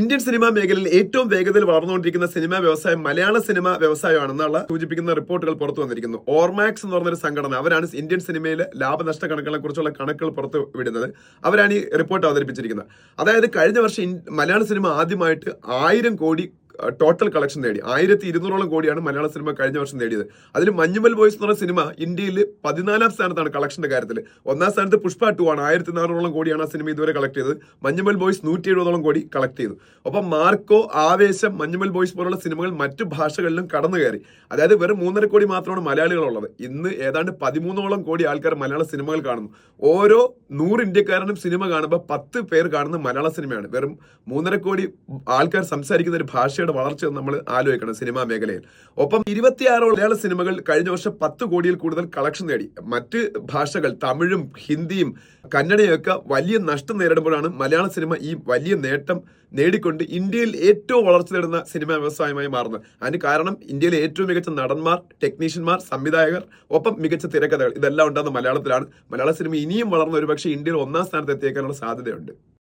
Indian cinema മേഖലയിൽ ഏറ്റവും വേഗതയിൽ വളർന്നുകൊണ്ടിരിക്കുന്ന സിനിമാ വ്യവസായം മലയാള സിനിമ വ്യവസായമാണെന്നുള്ള സൂചിപ്പിക്കുന്ന റിപ്പോർട്ടുകൾ പുറത്തു വന്നിരിക്കുന്നു. ഓർമാക്സ് എന്ന് പറഞ്ഞൊരു സംഘടന അവരാണ് ഇന്ത്യൻ സിനിമയിലെ ലാഭനഷ്ട കണക്കുകളെ കുറിച്ചുള്ള കണക്കുകൾ പുറത്തു വിടുന്നത്. അവരാണ് ഈ റിപ്പോർട്ട് അവതരിപ്പിച്ചിരിക്കുന്നത്. അതായത് കഴിഞ്ഞ വർഷം മലയാള സിനിമ ആദ്യമായിട്ട് ആയിരം കോടി ടോട്ടൽ കളക്ഷൻ നേടി. ആയിരത്തി ഇരുന്നൂറോളം കോടിയാണ് മലയാള സിനിമ കഴിഞ്ഞ വർഷം നേടിയത്. അതിൽ മഞ്ഞുമൽ ബോയ്സ് എന്ന് പറഞ്ഞ സിനിമ ഇന്ത്യയിൽ പതിനാലാം സ്ഥാനത്താണ് കളക്ഷന്റെ കാര്യത്തിൽ ഒന്നാം സ്ഥാനത്ത് പുഷ്പ ടു ആണ്. ആയിരത്തി നാനൂറോളം കോടിയാണ് ആ സിനിമ ഇതുവരെ കളക്ട് ചെയ്തത്. മഞ്ഞുമൽ ബോയ്സ് നൂറ്റി എഴുപതോളം കോടി കളക്ട് ചെയ്തു. അപ്പം മാർക്കോ ആവേശം മഞ്ഞുമൽ ബോയ്സ് പോലുള്ള സിനിമകൾ മറ്റു ഭാഷകളിലും കടന്നു കയറി. അതായത് വെറും മൂന്നര കോടി മാത്രമാണ് മലയാളികളുള്ളത്. ഇന്ന് ഏതാണ്ട് പതിമൂന്നോളം കോടി ആൾക്കാർ മലയാള സിനിമകൾ കാണുന്നു. ഓരോ നൂറ് ഇന്ത്യക്കാരനും സിനിമ കാണുമ്പോൾ പത്ത് പേർ കാണുന്ന മലയാള സിനിമയാണ് വെറും മൂന്നര കോടി ആൾക്കാർ സംസാരിക്കുന്ന ഒരു ഭാഷയുടെ വളർച്ച നമ്മൾ ആലോചിക്കണം സിനിമാ മേഖലയിൽ. ഒപ്പം ഇരുപത്തിയാറോളം മലയാള സിനിമകൾ കഴിഞ്ഞ വർഷം പത്ത് കോടിയിൽ കൂടുതൽ കളക്ഷൻ നേടി. മറ്റ് ഭാഷകൾ തമിഴും ഹിന്ദിയും കന്നഡയൊക്കെ വലിയ നഷ്ടം നേരിടുമ്പോഴാണ് മലയാള സിനിമ ഈ വലിയ നേട്ടം നേടിക്കൊണ്ട് ഇന്ത്യയിൽ ഏറ്റവും വളർച്ച നേടുന്ന സിനിമാ വ്യവസായമായി മാറുന്നത്. അതിന് കാരണം ഇന്ത്യയിലെ ഏറ്റവും മികച്ച നടന്മാർ ടെക്നീഷ്യന്മാർ സംവിധായകർ ഒപ്പം മികച്ച തിരക്കഥകൾ. ഇതെല്ലാം ഉണ്ടാകുന്ന മലയാളത്തിലാണ്. മലയാള സിനിമ ഇനിയും വളർന്ന ഒരുപക്ഷെ ഇന്ത്യയിൽ ഒന്നാം സ്ഥാനത്ത് എത്തിയേക്കാനുള്ള സാധ്യതയുണ്ട്.